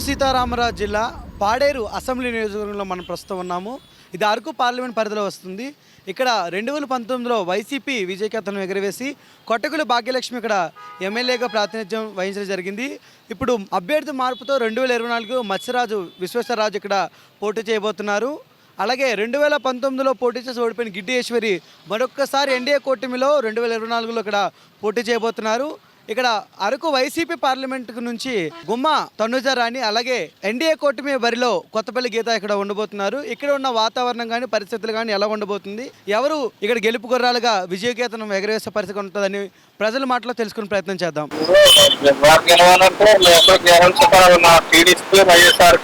అల్లూరి సీతారామరాజు జిల్లా పాడేరు అసెంబ్లీ నియోజకవర్గంలో మనం ప్రస్తుతం ఉన్నాము. ఇది అరకు పార్లమెంట్ పరిధిలో వస్తుంది. ఇక్కడ రెండు వేల పంతొమ్మిదిలో వైసీపీ విజయకేతను ఎగరవేసి కొట్టకుల భాగ్యలక్ష్మి ఇక్కడ ఎమ్మెల్యేగా ప్రాతినిధ్యం వహించడం జరిగింది. ఇప్పుడు అభ్యర్థి మార్పుతో రెండు వేల ఇరవై నాలుగు మత్స్యరాజు విశ్వేశ్వరరాజు ఇక్కడ పోటీ చేయబోతున్నారు. అలాగే రెండు వేల పంతొమ్మిదిలో పోటీ చేసి ఓడిపోయిన గిడ్డి ఈశ్వరి మరొక్కసారి ఎన్డీఏ కూటమిలో రెండు వేల ఇరవై నాలుగులో ఇక్కడ పోటీ చేయబోతున్నారు. ఇక్కడ అరకు వైసీపీ పార్లమెంట్ నుంచి గుమ్మ తనుజ రాణి అలాగే ఎన్డీఏ కూటమి బరిలో కొత్తపల్లి గీత ఇక్కడ ఉండబోతున్నారు. ఇక్కడ ఉన్న వాతావరణం కానీ పరిస్థితులు కానీ ఎలా ఉండబోతుంది? ఎవరు ఇక్కడ గెలుపు గుర్రాలుగా విజయకేతనం ఎగరవేసే పరిస్థితి ఉంటుందని ప్రజల మాటలో తెలుసుకునే ప్రయత్నం చేద్దాం. వారు గెలవాలంటే లోపల గెలవాల్సిన ఉన్న టీడీపీ వైఎస్ఆర్?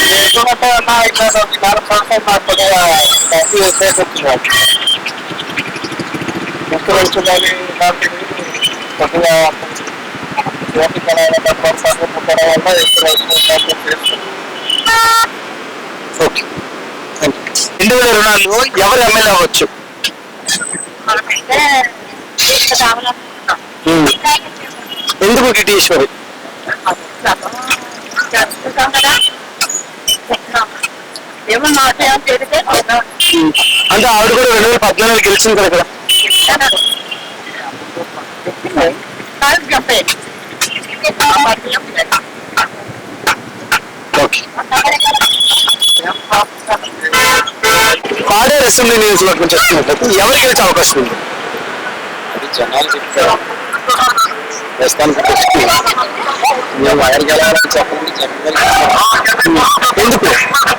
కు మీరు ఓటు ఎవరికేసే అవకాశం ఉంది ఏమైతే వైఎస్ఆర్ ఉమ్. ఎందుకు వైఎస్ఆర్ ఎందుకంటే అన్న ఇట్లా నాలుగు సంవత్సరాలు నాకు కొద్దిగా డబ్బు చేసేస్తున్నాను ముఖ్యమంత్రి కానీ ఇలాంటివి కొద్దిగా ఓటు కళాల డబ్బు ముట్టడం వల్ల ఎక్కువ చేస్తున్నాను ఓకే రెండు వేల ఇరవై నాలుగులో ఎవరు ఎమ్మెల్యే అవ్వచ్చు మనకైతే రావాలనుకుంటున్నాం ఉమ్. ఎందుకు గిటీశ్వరి తెలుసుకుంటాం కదా చెప్తున్నాం. ఏమో మాట ఏమో తెలిస్తే చెప్తాను. అంటే ఆవిడ కూడా రెండు వేల పద్నాలుగు గెలిచింది కదా ఇక్కడ? పాడేరు అసెంబ్లీ నియోజకవర్గం చెప్తున్నట్లయితే ఎవరు గెలిచే అవకాశం ఉంది? జనాలు చెప్తారు. ప్రస్తుతానికి వచ్చి మేము ఎవరు గెలవాలని చెప్పండి ఎందుకు?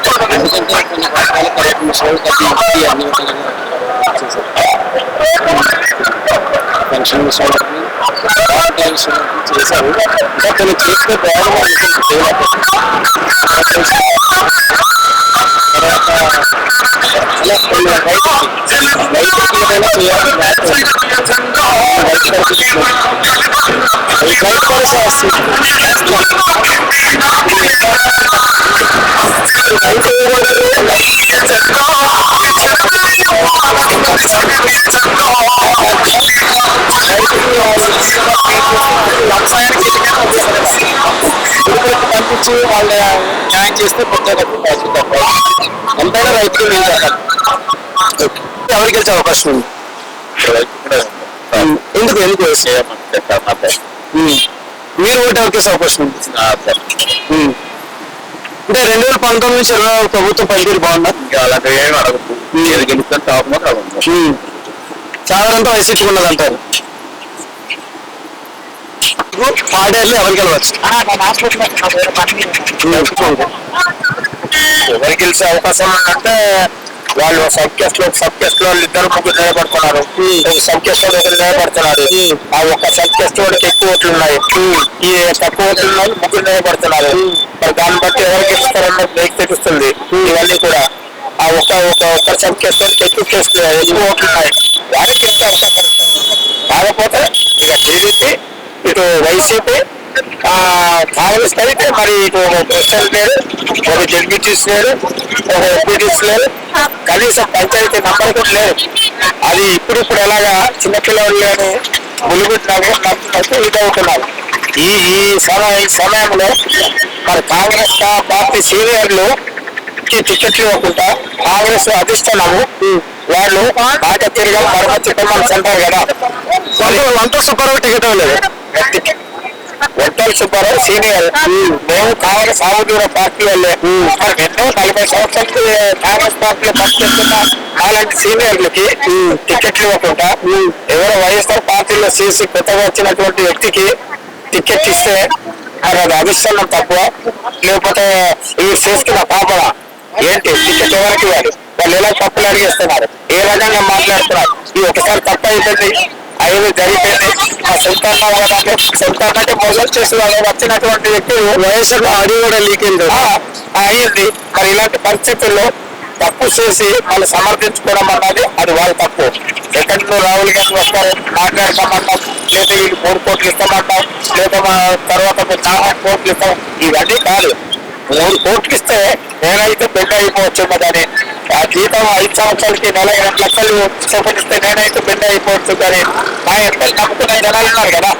ఎందుకంటే కొన్ని రకాల కరెక్ట్ మిషన్లు కట్టి అన్ని చేశారు. పెన్షన్ వాలంటీర్ చేశారు. ఇంకా కొన్ని చేస్తే బాగుంది తర్వాత ఇలా కొన్ని పంపించి వాళ్ళ న్యాయం చేస్తే పెద్ద తప్ప ఎంతైనా రైతులు నేను చెప్పాలి ఎవరు గెలిచే అవకాశం ఉంది ఎందుకు ఎందుకు మీరు ఓటు ఎవరికేసే అవకాశం ఉంది అంటే రెండు వేల పంతొమ్మిది నుంచి ఇరవై నాలుగు ప్రభుత్వం పనితీరు బాగుందా ఇంకా అలాంటి ఏమి అడగదు ఏది గెలుస్తాను టాప్ మాత్రం అడగదు ఉమ్. వైసీపీకి పాడేళ్ళు ఎవరికి వెళ్ళవచ్చు ఎవరికి గెలిచే అవకాశం ఉందంటే వాళ్ళు సబ్ కేసు లో సబ్లో వాళ్ళు ఇద్దరు ముగ్గురు నిలబడుతున్నారు ఒక సబ్లో ఒకరు నిలబడుతున్నారు. ఆ ఒక్క సబ్ కేసు వాడికి ఎక్కువ ఓట్లు ఉన్నాయి. ఈ తక్కువ ఓట్లు ఉన్నాయి ముగ్గురు నిలబడుతున్నారు. మరి దాన్ని బట్టి ఎవరు గెలుస్తారన్నది బ్రేక్ తెలుస్తుంది. ఇవన్నీ కూడా. ఆ ఒక్క ఒక ఒక్క సబ్ వాడికి ఎక్కువ కేసులు ఎక్కువ ఓట్లు ఉన్నాయి. వారికి అవకాశం కాకపోతే ఇక టీడీపీ ఇటు వైసీపీ కాంగ్రెస్ అయితే మరి ఇటు ప్రెసిడెంట్ లేరు ఒక జడ్పీటీస్ లేరు ఒక ఎంపీటీస్ లేరు. కనీసం పంచాయతీ నంబర్ కూడా లేరు. అది ఇప్పుడు ఇప్పుడు ఎలాగా చిన్నపిల్లలు లేని ములుగుట్టు ఇదవుతున్నారు ఈ ఈ సమయ ఈ సమయంలో మరి కాంగ్రెస్ పార్టీ సీనియర్లు టికెట్లు ఇవ్వకుండా కాంగ్రెస్ అధిష్టానము వాళ్ళు బాట తిరగం మరమ్మతి కుటుంబాలు అంటారు కదా. వంట సుబ్బారావు టికెట్ ఇవ్వలేదు. వెంటల్ సుబ్బారావు సీనియర్. మేము. కాంగ్రెస్ సాగుదూర పార్టీ వాళ్ళే. ఎన్నో నలభై సంవత్సరాలకి కాంగ్రెస్ పార్టీలో పనిచేస్తున్న అలాంటి సీనియర్లకి టికెట్లు ఇవ్వకుండా ఎవరో వైఎస్ఆర్ పార్టీలో చేసి కొత్తగా వచ్చినటువంటి వ్యక్తికి టికెట్ ఇస్తే అది అధిష్టానం తక్కువ. లేకపోతే ఇవి చేసుకున్న పాపన ఏంటి? టికెట్ ఎవరికి ఇవ్వాలి వాళ్ళు ఎలా తప్పులు అడిగేస్తున్నారు? ఏ రకంగా మాట్లాడుతున్నారు? ఈ ఒకసారి తప్పు అయిపోయింది. ఐదు జరిగిపోయింది ఆ సొంతంగా వాళ్ళంటే సొంతంగా మోసం చేసి వాళ్ళు వచ్చినటువంటి వ్యక్తులు వైఎస్ఆర్ ఆడియో కూడా లీక్ అయింది అయ్యింది. మరి ఇలాంటి పరిస్థితుల్లో తప్పు చేసి వాళ్ళు సమర్థించుకోవడం అన్నది అది వాళ్ళ తప్పు. ఎక్కడి నుండి రాహుల్ గాంధీ వస్తారు. మాట్లాడతామంటాం. లేదా వీళ్ళు మూడు కోట్లు ఇస్తామంటాం. లేదా తర్వాత చాలా కోట్లు ఇస్తాం. ఇవన్నీ కాదు. మూడు కోట్లు ఇస్తే నేనైతే బిడ్డ అయిపోవచ్చు కానీ ఆ జీతం ఐదు సంవత్సరాలకి నెల ఎనిమిది లక్షలు చూపిస్తే నేనైతే బెండ్ అయిపోవచ్చు కానీ మా ఎంపీలు నమ్ముకున్న జనాలు ఉన్నారు కదా.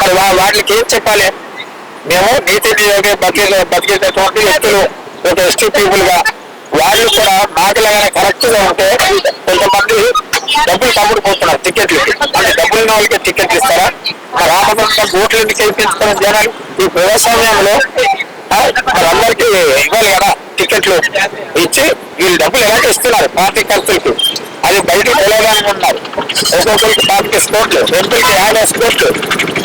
మరి వాళ్ళకి ఏం చెప్పాలి? మేము నీతి నియోగే బతికే బతికేటటువంటి వ్యక్తులు ఒక ఎస్టీ పీపుల్గా వాళ్ళు కూడా మాటలుగానే కరెక్ట్గా ఉంటే కొంతమంది డబ్బులు తమ్ముడు పోతున్నారు టికెట్లు. అంటే డబ్బులు ఉన్న వాళ్ళకి టికెట్లు ఇస్తారా? మరి రామకృష్ణ ఓట్లు ఎందుకు జనాలు ఈ ప్రజాస్వామ్యంలో ఆ, అందరికి ఇవ్వాలి కదా టికెట్లు. ఇచ్చి వీళ్ళు డబ్బులు ఎలా ఇస్తున్నారు పార్టీ ఖర్చులకి అది బయట తెలియడానికి ఉన్నారు. ఒక్కొక్కరికి పార్టీ స్కోట్లు ఎంపీకి యాభై స్కోట్లు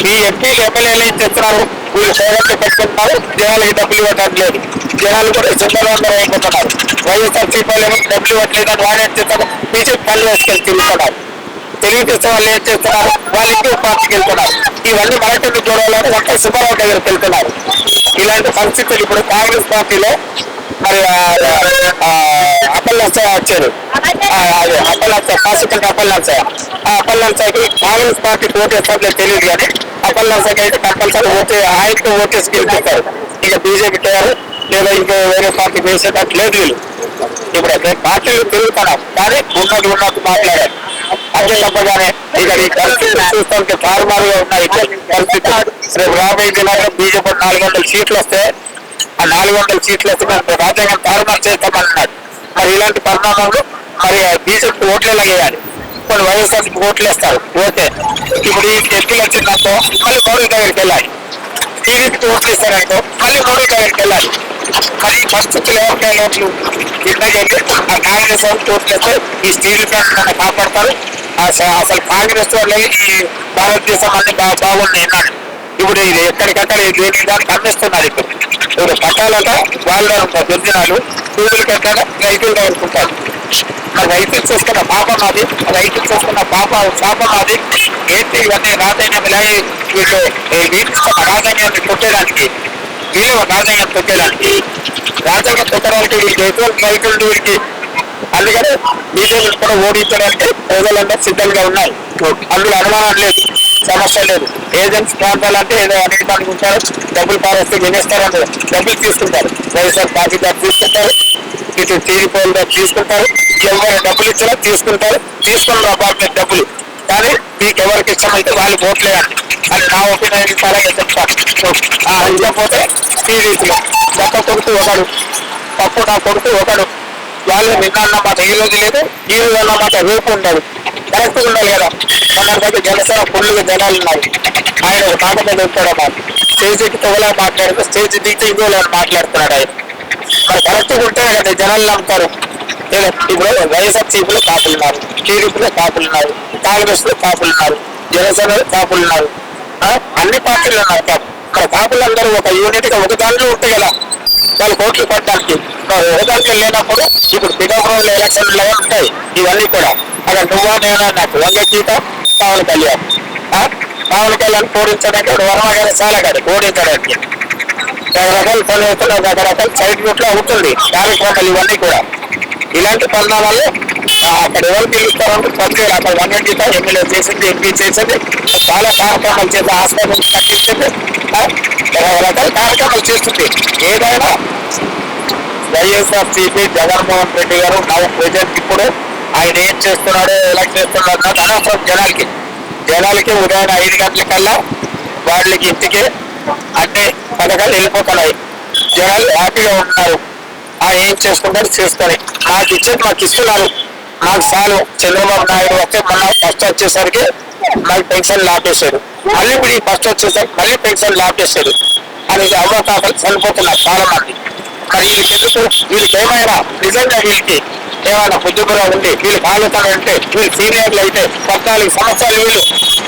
ఈ ఎంపీలు ఎమ్మెల్యేలు ఏం చేస్తున్నారు? వీళ్ళు సేవలు పెట్టుకుంటున్నారు. జనాలకి డబ్బులు ఇవ్వటం లేదు. జనాలు కూడా చింతలు అయిపోతున్నారు. వైఎస్ఆర్ సీపీలు డబ్బులు ఇవ్వట్లేదు అని వాళ్ళు ఏం చేస్తారు బీజేపీ పనులు వేసుకెళ్ళి తిరుగుతున్నారు. తెలుగుదేశం వాళ్ళు ఏం చేస్తున్నారు? వాళ్ళు ఇంకో పార్టీకి వెళ్తున్నారు. ఇవన్నీ మరొకటి చూడాలని ఒక్క సుబ్బారావు దగ్గరికి వెళ్తున్నారు. ఇలాంటి పరిస్థితులు ఇప్పుడు కాంగ్రెస్ పార్టీలో మరి అప్పల్ వచ్చారు. ఆ, అదే అప్పల్ పాసికల్ అప్పల్ ఆ అప్పల్ కాంగ్రెస్ పార్టీ ఓటు వేస్తారో తెలియదు కానీ అప్పల్ అయితే కంపల్సరీ ఓటే ఆయనకు ఓటేసి గెలిపిస్తారు ఇక బీజేపీ లేదా ఇంకా వేరే పార్టీ వేసేటట్టు లేదు వీళ్ళు. ఇప్పుడు అయితే పార్టీలు తిరుగుతున్నాం కానీ ఉన్నది ఉన్నట్టు మాట్లాడారు. అదే తప్పగానే ఇక ఈ పరిస్థితి చూస్తుంటే తారుమారుగా ఉన్నాయి. రేపు రాబోయే జిల్లాలో బీజేపీ నాలుగు వందల సీట్లు వస్తే ఆ నాలుగు వందల సీట్లు వస్తే మేము రాజ్యాంగం తారుమారు చేస్తామన్నాడు. మరి ఇలాంటి పరిణామాలు మరి బీజేపీ ఓట్లు ఎలా వేయాలి కొన్ని వైఎస్ఆర్ ఓట్లు వేస్తారు ఓకే. ఇప్పుడు ఈ ఎత్తులు వచ్చిందంటే మళ్ళీ మోడీ దగ్గరికి వెళ్ళాలి. టీడీపీకి ఓట్లు ఇస్తారనుకో మళ్ళీ మోడీ దగ్గరికి వెళ్ళాలి. మరి ఈ పరిస్థితులు ఎవరికైనా ఓట్లు కిందకి ఆ కాంగ్రెస్ వాళ్ళకి ఓట్లు వేస్తే ఈ స్టీల్ ప్లాంట్ కాపాడతారు. అసలు కాంగ్రెస్ వాళ్ళే ఈ భారతదేశం అన్ని బాగా బాగున్నాయి అన్నాడు. ఇప్పుడు ఇది ఎక్కడికక్కడ ఇది దేని దానికి ఇప్పుడు. ఇప్పుడు పట్టాలట వాళ్ళ బెంజనాలు కూతురు కట్టాల రైతులు కోరుకుంటారు మరి రైతులు చేసుకున్న పాప మాది రైతులు చేసుకున్న పాప పాప మాది ఏంటి ఇవన్నీ రాజధాని వీళ్ళు వీళ్ళు రాజధాని కొట్టేదానికి వీళ్ళు రాజధాని కొట్టేదానికి. రాజధాని కొట్టడానికి వీళ్ళకి ఎటువంటి రైతులు వీరికి అందుకని బీజేపీ కూడా ఓడించడానికి ప్రజలందరూ సిద్ధంగా ఉన్నాయి అందులో అనుమానం లేదు సమస్య లేదు. ఏజెంట్స్ ప్రాంతాలంటే ఏదో అనేది అనుకుంటారు డబ్బులు పారేస్తే వినేస్తారు డబ్బులు తీసుకుంటారు. వైఎస్ఆర్ పార్టీ గారు తీసుకుంటారు ఇటు టీడీపీ తీసుకుంటారు ఎవరు డబ్బులు ఇచ్చినా తీసుకుంటారు తీసుకున్న అపార్ట్మెంట్ డబ్బులు. కానీ మీకు ఎవరికి ఇష్టమైతే వాళ్ళు ఓట్లేయండి అది నా ఒపీనియన్ అలాగే చెప్తాను ఆ ఇవ్వకపోతే రీతిలో గొప్ప కొడుకు ఒకడు తప్పు నా కొడుకు ఒకడు. వాళ్ళు నిన్న అన్నమాట ఈ రోజు లేదు ఈ రోజు అన్నమాట రేపు ఉండదు కరెక్ట్ ఉండాలి కదా. మన దగ్గర జనసేన ఫుల్గా జనాలు ఉన్నాయి ఆయన ఒక మాట మీద ఉంటాడు అన్నమాట స్టేజ్కి తొగలా మాట్లాడితే స్టేజ్ దిగితే ఇంకోలా మాట్లాడుతున్నాడు ఆయన. మరి కరెక్ట్గా ఉంటే కదా జనాలు నమ్ముతారు. లేదు ఇప్పుడు వైఎస్ఆర్ సీపీలో కాపులు ఉన్నారు. టీడీపీలో కాపులు ఉన్నారు. కాంగ్రెస్లో కాపులు ఉన్నారు. జనసేనలో కాపులు ఉన్నారు. అన్ని పార్టీలు ఉన్నారు. కాపు కాపులు కాపులందరూ ఒక యూనిట్గా ఒక దానిలో ఉంటాయి కదా వాళ్ళు కోట్లు పట్టాల్సి మరి లేనప్పుడు ఇప్పుడు పిఠాపురంలో ఎలక్షన్లు ఎలా ఉంటాయి ఇవన్నీ కూడా. అక్కడ నువ్వా నేనా నాకు వంగ గీత పవన్ కళ్యాణ్. పవన్ కళ్యాణ్ పూరించడానికి ఇప్పుడు వర్మ గారి చాలా కాదు ఓడించడానికి రకరకాల పనులు అవుతున్నాయి రకరకాల సైడ్ రూట్లో అవుతుంది కార్యక్రమాలు ఇవన్నీ కూడా. ఇలాంటి పరిణామాలు అక్కడ ఎవరు పిలుస్తారంటే పదివేలు అక్కడ వంగ గీత ఎమ్మెల్యే చేసింది ఎంపీ చేసింది చాలా కార్యక్రమాలు చేసి హాస్పిటల్ కట్టించింది. రకరకాల కార్యక్రమాలు చేస్తుంది ఏదైనా వైఎస్ఆర్ సిపి జగన్మోహన్ రెడ్డి గారు నా ప్రజెంట్ ఇప్పుడు ఆయన ఏం చేస్తున్నాడో ఎలా చేస్తున్నాడు అనవసరం జనాలకి. జనాలకి ఉదయం ఐదు గంటల కల్లా వాళ్ళకి ఇంటికి అన్ని పథకాలు వెళ్ళిపోతున్నాయి. జనాలు హ్యాపీగా ఉంటున్నారు ఆ ఏం చేసుకుంటారు చేసుకొని. మాకు ఇచ్చేది మాకు ఇస్తున్నారు. మాకు చాలు. చంద్రబాబు నాయుడు వస్తే మళ్ళీ ఫస్ట్ వచ్చేసరికి మాకు పెన్షన్ ఆపేశాడు మళ్ళీ ఇప్పుడు ఈ ఫస్ట్ వచ్చేసరికి మళ్ళీ పెన్షన్ ఆపేశాడు అని అవకాశాలు చనిపోతున్నారు చాలా మంది మరి వీళ్ళకి ఎందుకు? వీళ్ళకి ఏమైనా నిజంగా వీళ్ళకి ఏమైనా బుద్ధిపురా ఉంది వీళ్ళు బాధ్యతలు ఉంటే వీళ్ళు సీనియర్లు అయితే పద్నాలుగు సంవత్సరాలు వీళ్ళు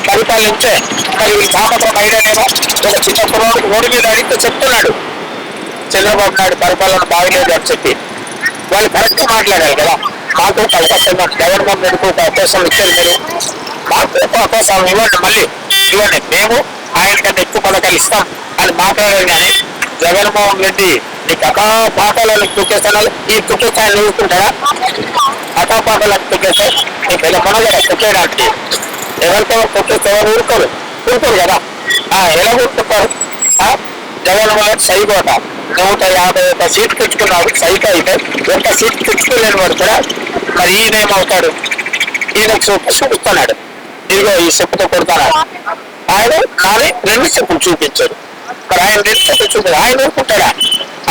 పరిపాలించే మరి వీళ్ళు సామర్థ్యం అయిననేమో ఒక చిన్న కుర్రోడికి ఓడి మీద అడిగితే చెప్తున్నాడు. చంద్రబాబు నాయుడు పరిపాలన బాగలేదు అని చెప్పి. వాళ్ళు కరెక్ట్గా మాట్లాడారు కదా. మాకు ఒక అవకాశం గవర్నమెంట్ జగన్మోహన్ ఒక అవకాశం ఇచ్చారు మీరు. మాకు కోసం ఇవ్వండి మళ్ళీ ఇవ్వండి. మేము ఆయన కంటే ఎక్కువ పథకాలు ఇస్తాం. అని మాట్లాడారు కానీ జగన్మోహన్ రెడ్డి నీ కథా పాఠాలను ఈ తొక్కేస్తాను నిలుస్తుంటారా కథా పాఠాలను తొక్కేస్తే నీకు ఎలా కొనగల తొక్కేయడానికి. ఎవరితో తొక్కేస్తే ఎవరు ఊరుకోరు? ఊరుకోరు కదా. ఆ, ఎలా ఊరుకుంటారు? ఆ, జగన్మోహన్ సైకోట. నూట యాభై ఒక్క సీట్ తెచ్చుకున్నాడు. సైకిల్ అయితే ఒక్క సీట్ తెచ్చుకోలేని వాడు కూడా మరి ఈయన ఏమవుతాడు ఈయన చూపు చూపుతున్నాడు ఇదిగో ఈ చెప్పుతో కొడతారా? ఆయన నాని రెండు చెప్పులు చూపించారు మరి ఆయన రెండు చెప్పులు చూపించాడు. ఆయన ఊరుకుంటాడా?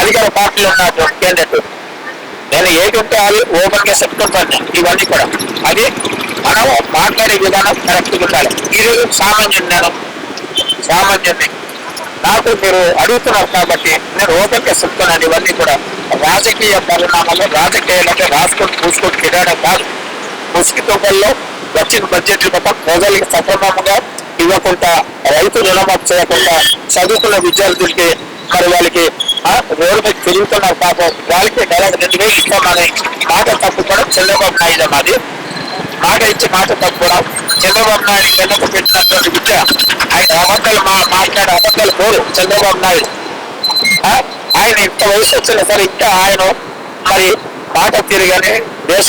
అధికార పార్టీలో ఉన్నటువంటి క్యాండిడేట్ నేను ఏది ఉంటే అది ఓపెన్గా చెప్పుకుంటాను ఇవన్నీ కూడా. అది మనం మాట్లాడే విధానం కరెక్ట్ ఉండాలి. ఈరోజు సామాన్యుడు నేను సామాన్యుడిని. నాకు మీరు అడుగుతున్నారు కాబట్టి నేను ఓపెన్గా చెప్తున్నాను. ఇవన్నీ కూడా రాజకీయ పరిణామాలు రాజకీయాలంటే రాసుకొని పూసుకొని తిరగడం కాదు. ముసుగు వచ్చిన బడ్జెట్ తప్ప ప్రజలకు సక్రమంగా ఇవ్వకుండా రైతు రుణమాఫీ చేయకుండా చదువుకున్న విద్యార్థులకి మరి వాళ్ళకి రోడ్డు మీద తిరుగుతున్నారు పాపం వాళ్ళకి నెలకు రెండు వేలు ఇస్తామని మాట తప్పుకోవడం చంద్రబాబు నాయుడు మాది మాట ఇచ్చి మాట తప్పుకోవడం చంద్రబాబు నాయుడు వెనక పెట్టినటువంటి విద్య. ఆయన అబద్ధాలు మా మాట్లాడే అబద్ధాలు పోరు చంద్రబాబు నాయుడు. ఆ, ఆయన ఇంత వయసు వచ్చినా సరే ఇంకా ఆయన మరి మాట తీరు కానీ దేశ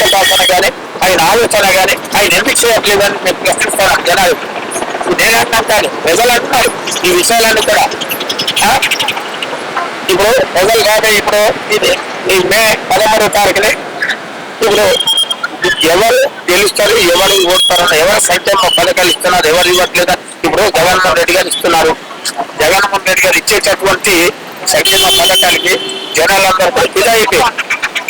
కానీ ఆయన ఆలోచన కానీ ఆయన ఎందుకు చేయట్లేదని నేను ప్రశ్నిస్తాను జనాలు. నేను అంటాను ప్రజలు అంటున్నారు ఈ విషయాలన్నీ కూడా. ఇప్పుడు ప్రజలు కాబట్టి ఇప్పుడు ఇది ఈ మే పదమూడో తారీఖుని ఇప్పుడు ఎవరు గెలుస్తారు ఎవరు ఓడతారు ఎవరు సంక్షేమ పథకాలు ఇస్తున్నారు ఎవరు ఇవ్వట్లేదు? ఇప్పుడు జగన్మోహన్ రెడ్డి గారు ఇస్తున్నారు. జగన్మోహన్ రెడ్డి గారు ఇచ్చేటటువంటి సంక్షేమ పథకాలకి జనాలందరూ కూడా ఫిదా అయిపోయింది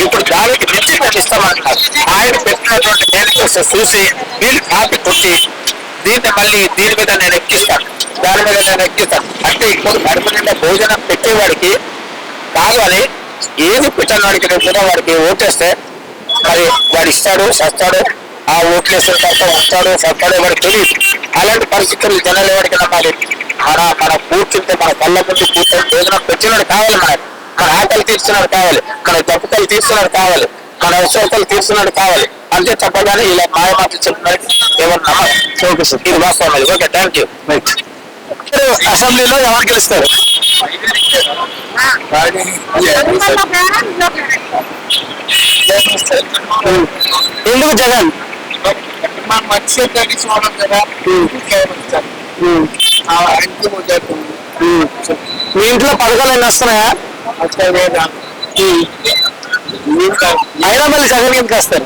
ఇప్పుడు దానికి మించి మేము ఇస్తామంటున్నారు ఆయన పెట్టినటువంటి మేనిఫెస్టో చూసి వీళ్ళు కాపీ కొట్టి దీన్ని మళ్ళీ దీని మీద నేను ఎక్కిస్తాను. దాని మీద నేను ఎక్కిస్తాను. అంటే ఇప్పుడు కడుపు నిండా భోజనం పెట్టేవాడికి కావాలి. ఏది పెట్టినవాడికి నేను వాడికి ఓటేస్తే మరి వాడు ఇస్తాడు సస్తాడు ఆ ఓట్లేసిన తర్వాత వస్తాడు సస్తాడు వాడికి తెలియదు. అలాంటి పరిస్థితులు జనాలు ఎవరికి నమ్మాలి? మన మన కూర్చుంటే మన కళ్ళ ముందు కూర్చొని భోజనం పెట్టినాడు కావాలి మనకి. మన ఆకలి తీర్చినాడు కావాలి. మన దప్పుకలు తీర్చినాడు కావాలి. మన అవసరతలు తీర్చినాడు కావాలి. అంతే తప్పగానే ఇలా మాయ మాటలు చెప్పినాడు ఎవరు నమ్మరు. ఓకే సార్ ఇది వాస్తవం అది. ఓకే థ్యాంక్ యూ రైట్ అసెంబ్లీలో ఎవరు గెలుస్తారు? ఎందుకు జగన్? మనం వచ్చే చూడడం కదా మీ ఇంట్లో పథకాలు ఎన్ని వస్తున్నాయా అయినా మళ్ళీ జగన్ ఎందుకు వస్తారు.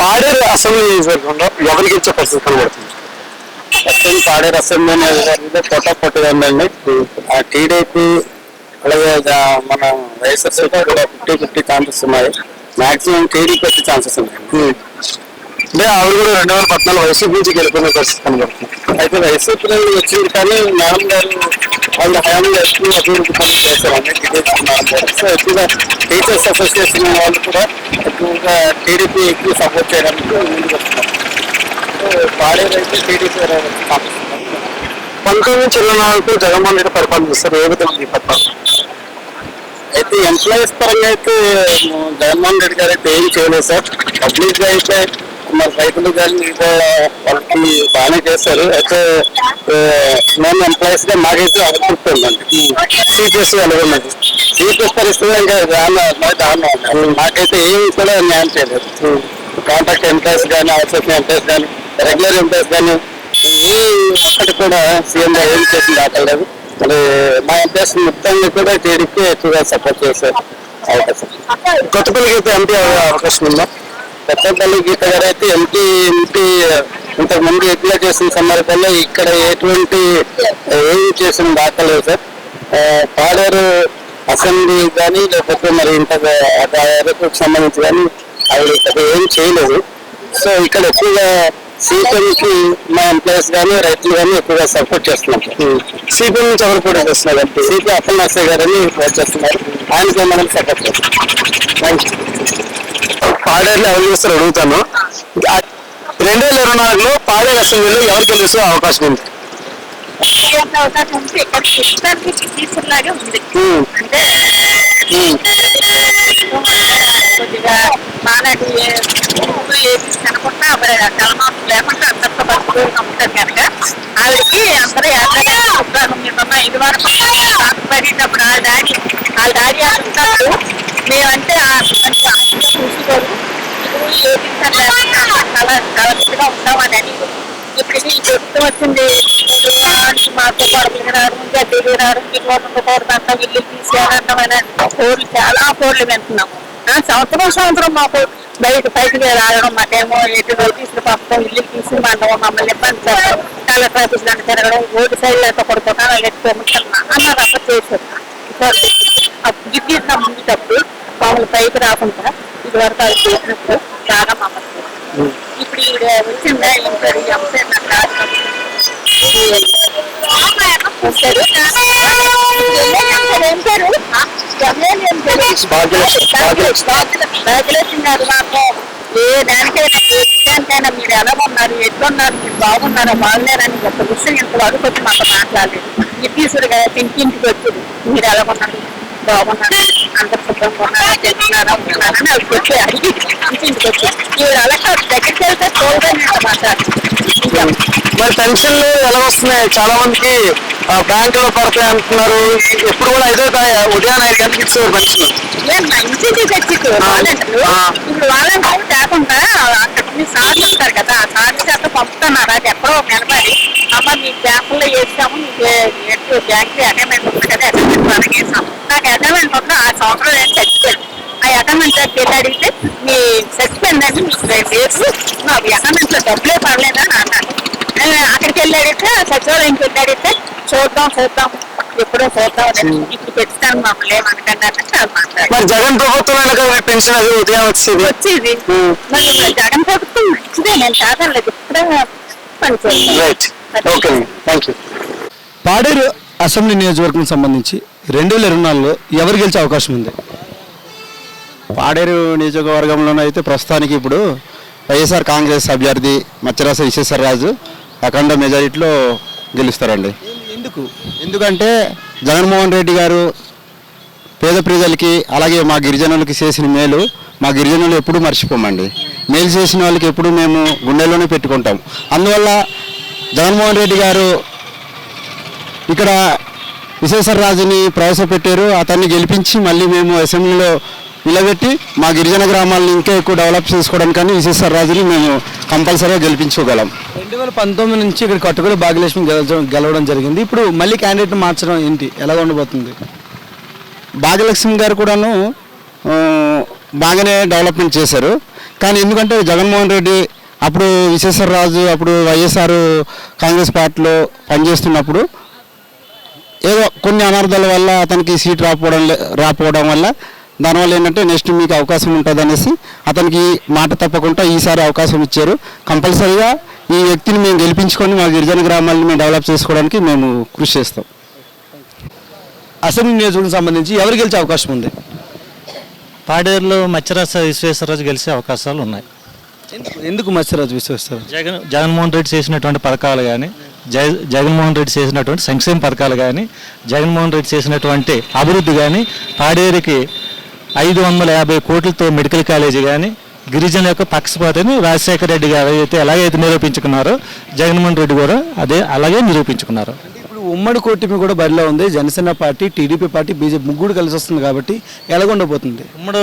పాడేరు అసెంబ్లీ నియోజకవర్గంలో ఎవరికి ఇచ్చే పరిస్థితి కనబడుతుంది? మొత్తం పాడేరు అసెంబ్లీ నియోజకవర్గంలో పొట్ట పొట్టుగా ఉందండి. ఆ టీడీపీ అలాగే మన వైఎస్ఆర్సీపీ కూడా ఫిఫ్టీ ఫిఫ్టీ ఛాన్సెస్ ఉన్నాయి. మాక్సిమం టీడీపీ వచ్చే ఛాన్సెస్ ఉన్నాయి. అంటే ఆవిడ కూడా రెండు వేల పద్నాలుగు వైసీపీ నుంచి గెలుపుకునే పరిస్థితి కనబడుతుంది. అయితే వైసీపీ నుండి వచ్చింది కానీ మేడం గారు వాళ్ళ హయాంలో ఎక్కువ అభివృద్ధి పనులు గారు. సో ఎక్కువగా టీచర్స్ అసోసియేషన్ వాళ్ళు కూడా ఎక్కువగా టీడీపీ ఎక్కువ సపోర్ట్ చేయడానికి ముందుకు వస్తున్నారు. సో పాడేరు అయితే టీడీపీ పంతొమ్మిది నాలుగు జగన్మోహన్ రెడ్డి పరిపాలన చేస్తారు. ఏ విధంగా ఈ పరిపాలన? అయితే ఎంప్లాయీస్ పరంగా అయితే జగన్మోహన్ రెడ్డి గారు అయితే ఏం చేయలేదు సార్. పబ్లిక్గా అయితే మన రైతులు కానీ మిగతా వాళ్ళకి బాగానే చేశారు అయితే నేను ఎంప్లాయీస్గా మాకైతే ఉందండి సిపిఎస్ ఎలా ఉన్నది సీపీఎస్ పరిస్థితి ఇంకా. మాకైతే ఏమి కూడా న్యాయం చేయలేదు. కాంట్రాక్ట్ ఎంప్లాయీస్ కానీ అవుట్సోర్సింగ్ ఎంప్లాయీస్ కానీ రెగ్యులర్ ఎంప్లాయీస్ కానీ ఏ ఒక్కటి కూడా సీఎం గారు ఏం చేసింది దాటలేదు. మరి మా ఎంప్లాయీస్ మొత్తాన్ని కూడా టీడీపీ ఎక్కువగా సపోర్ట్ చేశారు అవకాశం. కొత్తపల్లికి అయితే ఎంపీ అవకాశం ఉందా? కొత్తపల్లి గీత గారు అయితే ఎంపీ ఎంపీ ఇంతకు ముందు ఎట్లా చేసిన సందర్భంలో ఇక్కడ ఎటువంటి ఏం చేసిన దాఖలేదు సార్. పాడేరు అసెంబ్లీ కానీ లేకపోతే మరి ఇంత అరకు సంబంధించి కానీ ఇక్కడ ఏం చేయలేదు. సో ఇక్కడ ఎక్కువగా సీఎంకి మా ఎంప్లాయీస్ కానీ రైతులు కానీ ఎక్కువగా సపోర్ట్ చేస్తున్నాం సిపిఎం నుంచి ఎవరు పోటీ చేస్తున్నారు? సిపి నర్సయ్య గారని సపోర్ట్ చేస్తున్నారు. ఆయనకి మనం సపోర్ట్ చేస్తాం థ్యాంక్ యూ పాడేరులో ఎవరు చేస్తారో అడుగుతాను. రెండు వేల ఇరవై నాలుగులో పాడేరు అసెంబ్లీలో ఎవరు గెలిస్తే అవకాశం ఉంది? అవకాశం ఉంది. కొద్దిగా మాలాంటి ఊళ్ళు ఏది కనుకుంటా కలమాసం లేకుండా అందరితో బతుకు ఉంటారు కనుక ఆవిడకి అందరూ యాత్రగా ఉంటాను ఇది వరకు పడేటప్పుడు ఆ డాడీ ఆ డాడీ అంటున్నారు. మేమంటే ఆ చూసుకోరు. ఇప్పుడు ఏది లేకుండా కల ఉంటామని అని ఇప్పుడు ఈ వచ్చింది. మాతో పడవలకి రావడం గడ్డకి రావడం ఇల్లు ఉండకూడదంట ఇల్లు తీసేయాలంటామని కోర్లు చాలా కోర్లు వింటున్నాం సంవత్సరం సంవత్సరం మాకు బయట పైకి రావడం మాకేమో ఎటు నోటీసులు పంపడం ఇల్లు తీసి మండవం మమ్మల్ని ఇబ్బంది పెట్టడం కలెక్టర్ ఆఫీస్ దాన్ని తిరగడం రోడ్డు సైడ్ లేక కొడుకుంటాను వాళ్ళు ఎత్తుకోమంటున్నా అన్నారు అప్పుడు చేశారు అప్పుడు గిట్టిన ముందు తప్పుడు మామూలు పైకి రాకుండా ఇది వరకు అది చేసినప్పుడు చాలా మమ్మల్ని ఇప్పుడు ఈడ వచ్చిందా ఇంకా ఈ అంశం నాకు రాదు. ఏం పేరు ఏం పేరు భాగ్యలక్ష్మి మాకు. ఏ దానికైనా ఏ విషయానికైనా మీరు ఎలా ఉన్నారు ఎట్లున్నారు మీరు బాగున్నారా బాగలేరని ఒక విషయం ఇంతవరకు వచ్చి మాకు మాట్లాడలేదు. ఈ తీసుడుగా ఇంటింటికి వచ్చింది మీరు ఎలా ఉన్నారు? అంత శుభ్రంగా ఉన్నారా తెలుస్తున్నారా ఉన్నారా అవి వచ్చి అడిగి ఇంటింటికి వచ్చి మీరు అలా దగ్గరికి వెళ్తే తోడుగా మరి పెన్షన్లు ఎలా వస్తున్నాయి? చాలా మందికి బ్యాంకులో పడతాయి అంటున్నారు. ఎప్పుడు కూడా ఐదో ఉదయం ఐదు గంటలకు ఇచ్చారు పెన్షన్ ఏం మంచిది వాలంటీర్లు ఇప్పుడు వాలంటీర్లు అక్కడ మీ సార్లు ఉంటారు కదా ఆ సార్లు చేత పంపుతున్నారు అది ఎప్పుడో నిలబడి అమ్మ మీ బ్యాంకులో వేసాము మీకు ఎటు బ్యాంక్ అటైన్మెంట్ ఉంది కదా అటైన్మెంట్ వాళ్ళకి వేసాము నాకు అటైన్మెంట్ ఉంది ఆ సంవత్సరం నేను చచ్చిపోయింది ఆ అటైన్మెంట్ వెళ్ళి అడిగితే మీ చచ్చిపోయిందని మీకు లేదు మాకు అటైన్మెంట్లో డబ్బులే పడలేదా? అని అన్నాను అక్కడికి వెళ్ళి అడిగితే ఆ సచివాలయంకి వెళ్ళి అడిగితే చూద్దాం చూద్దాం ఎప్పుడో చూద్దాం అని. ఇప్పుడు పెట్టుతాను మమ్మల్ని ఏమనకండి అన్నట్టు మాట్లాడారు. మరి జగన్ ప్రభుత్వం పెన్షన్ అది ఉదయం వచ్చేది? వచ్చేది. మరి ఇప్పుడు జగన్ ప్రభుత్వం మంచిదే నేను కాదనలేదు ఇప్పుడే పనిచేస్తాను right okay thank you Paderu assembly నియోజకవర్గం సంబంధించి రెండు వేల ఇరవై నాలుగులో ఎవరు గెలిచే అవకాశం ఉంది? పాడేరు నియోజకవర్గంలోనూ అయితే ప్రస్తుతానికి ఇప్పుడు వైఎస్ఆర్ కాంగ్రెస్ అభ్యర్థి మచ్చరాస విశ్వేశ్వరరాజు అఖండ మెజారిటీలో గెలుస్తారండి. ఎందుకు? ఎందుకంటే జగన్మోహన్ రెడ్డి గారు పేద ప్రజలకి అలాగే మా గిరిజనులకి చేసిన మేలు మా గిరిజనులు ఎప్పుడూ మర్చిపోమండి. మేలు చేసిన వాళ్ళకి ఎప్పుడు మేము గుండెల్లోనే పెట్టుకుంటాం. అందువల్ల జగన్మోహన్ రెడ్డి గారు ఇక్కడ విశ్వేశ్వరరాజుని ప్రవేశపెట్టారు. అతన్ని గెలిపించి మళ్ళీ మేము అసెంబ్లీలో నిలబెట్టి మా గిరిజన గ్రామాలను ఇంకా ఎక్కువ డెవలప్ చేసుకోవడానికని విశ్వేశ్వరరాజుని మేము కంపల్సరీగా గెలిపించుకోగలం. రెండు వేల పంతొమ్మిది నుంచి ఇక్కడ కట్టుకులు భాగ్యలక్ష్మి గెలవడం గెలవడం జరిగింది. ఇప్పుడు మళ్ళీ క్యాండిడేట్ మార్చడం ఏంటి? ఎలా ఉండబోతుంది? భాగ్యలక్ష్మి గారు కూడాను బాగానే డెవలప్మెంట్ చేశారు. కానీ ఎందుకంటే జగన్మోహన్ రెడ్డి అప్పుడు విశ్వేశ్వరరాజు అప్పుడు వైఎస్ఆర్ కాంగ్రెస్ పార్టీలో పనిచేస్తున్నప్పుడు ఏదో కొన్ని అనర్థాల వల్ల అతనికి సీట్ రాకపోవడం లే- రాకపోవడం వల్ల దానివల్ల ఏంటంటే నెక్స్ట్ మీకు అవకాశం ఉంటుంది అనేసి అతనికి మాట తప్పకుండా ఈసారి అవకాశం ఇచ్చారు. కంపల్సరీగా ఈ వ్యక్తిని మేము గెలిపించుకొని మా గిరిజన గ్రామాలను మేము డెవలప్ చేసుకోవడానికి మేము కృషి చేస్తాం. అసెంబ్లీ నియోజకవర్గం సంబంధించి ఎవరు గెలిచే అవకాశం ఉంది? పాడేరులో మత్స్యరాజ విశ్వేశ్వరరాజు గెలిచే అవకాశాలు ఉన్నాయి. ఎందుకు ఎందుకు మత్స్యరాజు విశ్వేశ్వర జగన్ జగన్మోహన్ రెడ్డి చేసినటువంటి పథకాలు కానీ జగ జగన్మోహన్ రెడ్డి చేసినటువంటి సంక్షేమ పథకాలు కానీ జగన్మోహన్ రెడ్డి చేసినటువంటి అభివృద్ధి కానీ పాడేరుకి ఐదు వందల యాభై కోట్లతో మెడికల్ కాలేజీ కానీ గిరిజన యొక్క పక్షపాతని రాజశేఖర రెడ్డి గారు అయితే ఎలాగైతే నిరూపించుకున్నారో జగన్మోహన్ రెడ్డి కూడా అదే అలాగే నిరూపించుకున్నారు. ఇప్పుడు ఉమ్మడి కూటమి కూడా బరిలో ఉంది. Janasena party TDP party BJP ముగ్గురు కలిసి వస్తుంది కాబట్టి ఎలాగుండబోతుంది ఉమ్మడు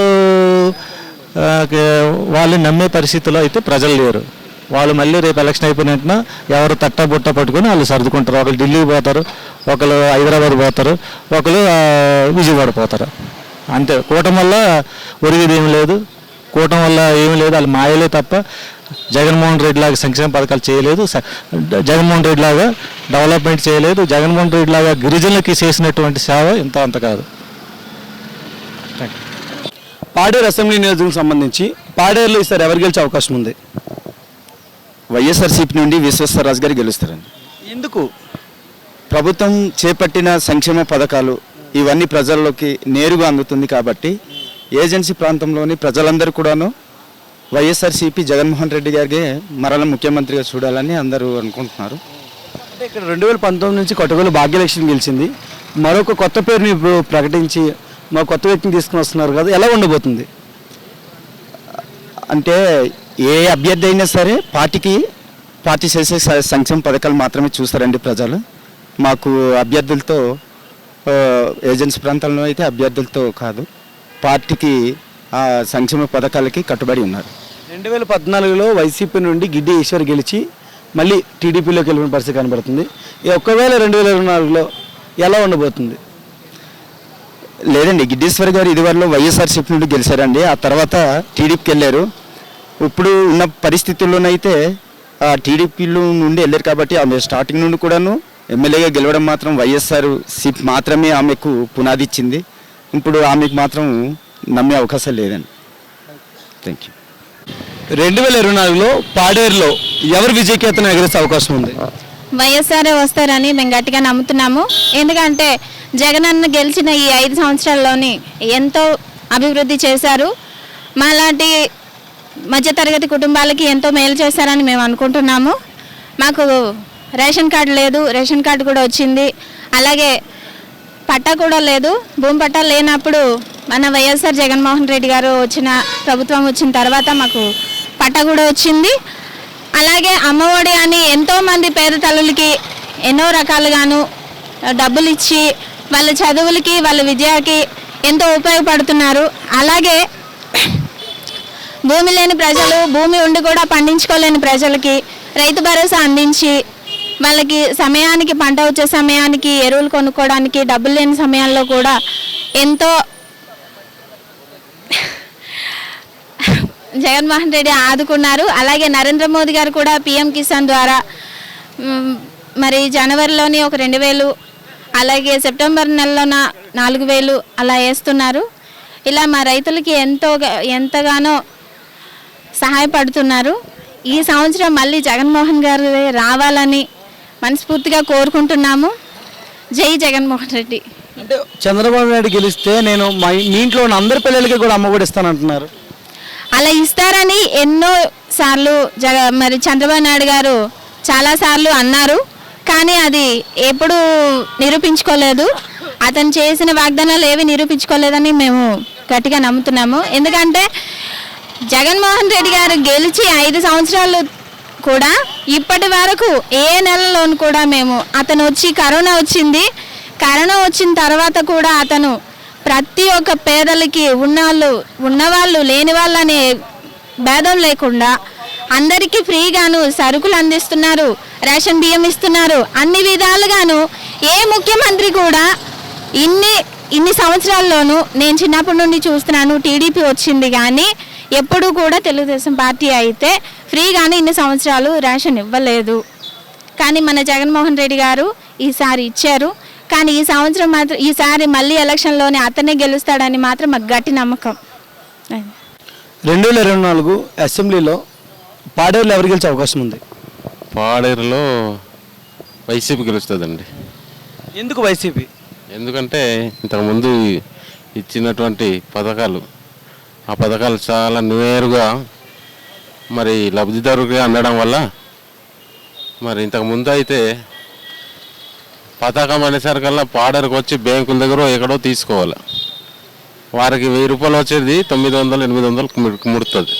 వాళ్ళని నమ్మే పరిస్థితిలో అయితే ప్రజలు లేరు. వాళ్ళు మళ్ళీ రేపు ఎలక్షన్ అయిపోయిన వెంటనే ఎవరు తట్ట బుట్ట పట్టుకొని వాళ్ళు సర్దుకుంటారు. ఒకరు ఢిల్లీకి పోతారు ఒకరు హైదరాబాద్ పోతారు ఒకరు విజయవాడ పోతారు. అంతే. కూటం వల్ల ఒరిగేది ఏం లేదు. కూటం వల్ల ఏమీ లేదు. వాళ్ళు మాయలే తప్ప జగన్మోహన్ రెడ్డి లాగా సంక్షేమ పథకాలు చేయలేదు. స- జగన్మోహన్ రెడ్డి లాగా డెవలప్మెంట్ చేయలేదు. జగన్మోహన్ రెడ్డి లాగా గిరిజనులకి చేసినటువంటి సేవ ఇంత అంత కాదు. పాడేరు అసెంబ్లీ నియోజకం సంబంధించి పాడేరులో ఈసారి ఎవరు గెలిచే అవకాశం ఉంది? వైఎస్ఆర్సీపీ నుండి విశ్వేశ్వరరాజు గారు గెలుస్తారండి. ఎందుకు? ప్రభుత్వం చేపట్టిన సంక్షేమ పథకాలు ఇవన్నీ ప్రజల్లోకి నేరుగా అందుతుంది కాబట్టి ఏజెన్సీ ప్రాంతంలోని ప్రజలందరూ కూడాను వైఎస్ఆర్సీపీ జగన్మోహన్ రెడ్డి గారికి మరల ముఖ్యమంత్రిగా చూడాలని అందరూ అనుకుంటున్నారు. అంటే ఇక్కడ రెండు వేల పంతొమ్మిది నుంచి కొట్టగోలు భాగ్యలక్ష్మి గెలిచింది. మరొక కొత్త పేరుని ఇప్పుడు ప్రకటించి మా కొత్త వ్యక్తిని తీసుకుని వస్తున్నారు కదా ఎలా ఉండబోతుంది? అంటే ఏ అభ్యర్థి అయినా సరే పార్టీకి పార్టీ చేసే సంక్షేమ పథకాలు మాత్రమే చూస్తారండి ప్రజలు. మాకు అభ్యర్థులతో ఏజెన్సీ ప్రాంతాల్లో అయితే అభ్యర్థులతో కాదు పార్టీకి ఆ సంక్షేమ పథకాలకి కట్టుబడి ఉన్నారు. రెండు వేల పద్నాలుగులో వైసీపీ నుండి గిడ్డి ఈశ్వర్ గెలిచి మళ్ళీ టీడీపీలోకి వెళ్ళిన పరిస్థితి కనబడుతుంది. ఒకవేళ రెండు వేల ఇరవై నాలుగులో ఎలా ఉండబోతుంది? లేదండి గిడ్డేశ్వర్ గారు ఇదివరలో వైఎస్ఆర్సీపీ నుండి గెలిచారండి. ఆ తర్వాత టీడీపీకి వెళ్ళారు. ఇప్పుడు ఉన్న పరిస్థితుల్లోనైతే ఆ టీడీపీలో నుండి వెళ్ళారు కాబట్టి ఆమె స్టార్టింగ్ నుండి కూడాను ఎమ్మెల్యేగా గెలవడం మాత్రం వైఎస్ఆర్ సీప్ మాత్రమే ఆమెకు పునాది ఇచ్చింది. ఇప్పుడు ఆమెకు మాత్రం నమ్మే అవకాశం లేదండి. థ్యాంక్ యూ రెండు వేల ఇరవై నాలుగులో పాడేరులో ఎవరు విజయకేతనం ఎగరేసే అవకాశం ఉంది? వైఎస్ఆర్ వస్తారని మేము గట్టిగా నమ్ముతున్నాము. ఎందుకంటే జగన్ అన్న గెలిచిన ఈ ఐదు సంవత్సరాల్లోని ఎంతో అభివృద్ధి చేశారు. మాలాంటి మధ్యతరగతి కుటుంబాలకి ఎంతో మేలు చేశారని మేము అనుకుంటున్నాము. మాకు రేషన్ కార్డు లేదు రేషన్ కార్డు కూడా వచ్చింది. అలాగే పట్టా కూడా లేదు. భూమి పట్టా లేనప్పుడు మన వైఎస్ఆర్ జగన్మోహన్ రెడ్డి గారు వచ్చిన ప్రభుత్వం వచ్చిన తర్వాత మాకు పట్టా కూడా వచ్చింది. అలాగే అమ్మఒడి అని ఎంతోమంది పేద తల్లులకి ఎన్నో రకాలుగాను డబ్బులు ఇచ్చి వాళ్ళ చదువులకి వాళ్ళ విద్యకి ఎంతో ఉపయోగపడుతున్నారు. అలాగే భూమి లేని ప్రజలు భూమి ఉండి కూడా పండించుకోలేని ప్రజలకి రైతు భరోసా అందించి వాళ్ళకి సమయానికి పంట వచ్చే సమయానికి ఎరువులు కొనుక్కోవడానికి డబ్బులు లేని సమయాల్లో కూడా ఎంతో జగన్మోహన్ రెడ్డి ఆదుకున్నారు. అలాగే నరేంద్ర మోదీ గారు కూడా పిఎం కిసాన్ ద్వారా మరి జనవరిలోని ఒక రెండు వేలు అలాగే సెప్టెంబర్ నెలలోన నాలుగు వేలు అలా వేస్తున్నారు. ఇలా మా రైతులకి ఎంతో ఎంతగానో సహాయపడుతున్నారు. ఈ సంవత్సరం మళ్ళీ జగన్మోహన్ గారు రావాలని మనస్ఫూర్తిగా కోరుకుంటున్నాము. జై జగన్మోహన్ రెడ్డి. అంటే చంద్రబాబు నాయుడు గెలిస్తే నేను మా మీ ఇంట్లో ఉన్న అందరి పిల్లలకి కూడా అమ్మఒడి ఇస్తానంటున్నారు. అలా ఇస్తారని ఎన్నో సార్లు జగ మరి చంద్రబాబు నాయుడు గారు చాలా సార్లు అన్నారు. కానీ అది ఎప్పుడు నిరూపించుకోలేదు. అతను చేసిన వాగ్దానాలు ఏవి నిరూపించుకోలేదని మేము గట్టిగా నమ్ముతున్నాము. ఎందుకంటే జగన్మోహన్ రెడ్డి గారు గెలిచి ఐదు సంవత్సరాలు కూడా ఇప్పటి వరకు ఏ నెలలోనూ కూడా మేము అతను వచ్చి కరోనా వచ్చింది. కరోనా వచ్చిన తర్వాత కూడా అతను ప్రతి ఒక్క పేదలకి ఉన్నవాళ్ళు ఉన్నవాళ్ళు లేని వాళ్ళు అనే భేదం లేకుండా అందరికీ ఫ్రీగాను సరుకులు అందిస్తున్నారు రేషన్ బియ్యం ఇస్తున్నారు. అన్ని విధాలుగాను ఏ ముఖ్యమంత్రి కూడా ఇన్ని ఇన్ని సంవత్సరాల్లోనూ నేను చిన్నప్పటి నుండి చూస్తున్నాను టీడీపీ వచ్చింది కానీ ఎప్పుడూ కూడా తెలుగుదేశం పార్టీ అయితే ఫ్రీగానే ఇన్ని సంవత్సరాలు రేషన్ ఇవ్వలేదు. కానీ మన జగన్మోహన్ రెడ్డి గారు ఈసారి ఇచ్చారు. కానీ ఈ సంవత్సరం మాత్రం ఈసారి మళ్ళీ ఎలక్షన్లోనే అతనే గెలుస్తాడని మాత్రం మాకు గట్టి నమ్మకం. రెండు వేల ఇరవై నాలుగు అసెంబ్లీలో పాడేరులో ఎవరు గెలిచే అవకాశం ఉంది? పాడేరులో వైసీపీ గెలుస్తుందండి. ఎందుకు వైసీపీ? ఎందుకంటే ఇంతకుముందు ఇచ్చినటువంటి పథకాలు ఆ పథకాలు చాలా నేరుగా మరి లబ్ధిదారుగా అందడం వల్ల మరి ఇంతకుముందు అయితే పథకం అనేసరికల్లా పాడేరుకు వచ్చి బ్యాంకుల దగ్గర ఎక్కడో తీసుకోవాలి. వారికి వెయ్యి రూపాయలు వచ్చేది తొమ్మిది వందలు ఎనిమిది వందలు ముడుతుంది.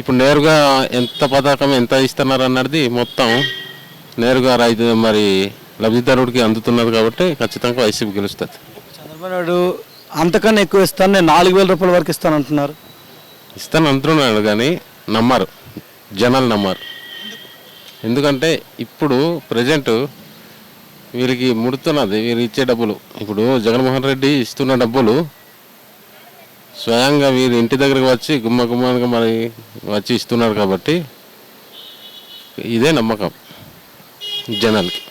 ఇప్పుడు నేరుగా ఎంత పథకం ఎంత ఇస్తున్నారు అన్నది మొత్తం నేరుగా రైతు మరి లబ్ధిదారుడికి అందుతున్నది కాబట్టి ఖచ్చితంగా వైసీపీ గెలుస్తుంది. చంద్రబాబు నాయుడు అంతకన్నా ఎక్కువ ఇస్తాను నేను నాలుగు వేల రూపాయల వరకు ఇస్తాను అంటున్నారు. ఇస్తాను అంటున్నాడు కానీ నమ్మరు జనాలు నమ్మరు. ఎందుకంటే ఇప్పుడు ప్రజెంట్ వీరికి ముడుతున్నది వీరు ఇచ్చే డబ్బులు. ఇప్పుడు జగన్మోహన్ రెడ్డి ఇస్తున్న డబ్బులు స్వయంగా వీరు ఇంటి దగ్గరకు వచ్చి గుమ్మ గుమ్మానికి మరి వచ్చి ఇస్తున్నారు కాబట్టి ఇదే నమ్మకం జనాలకి.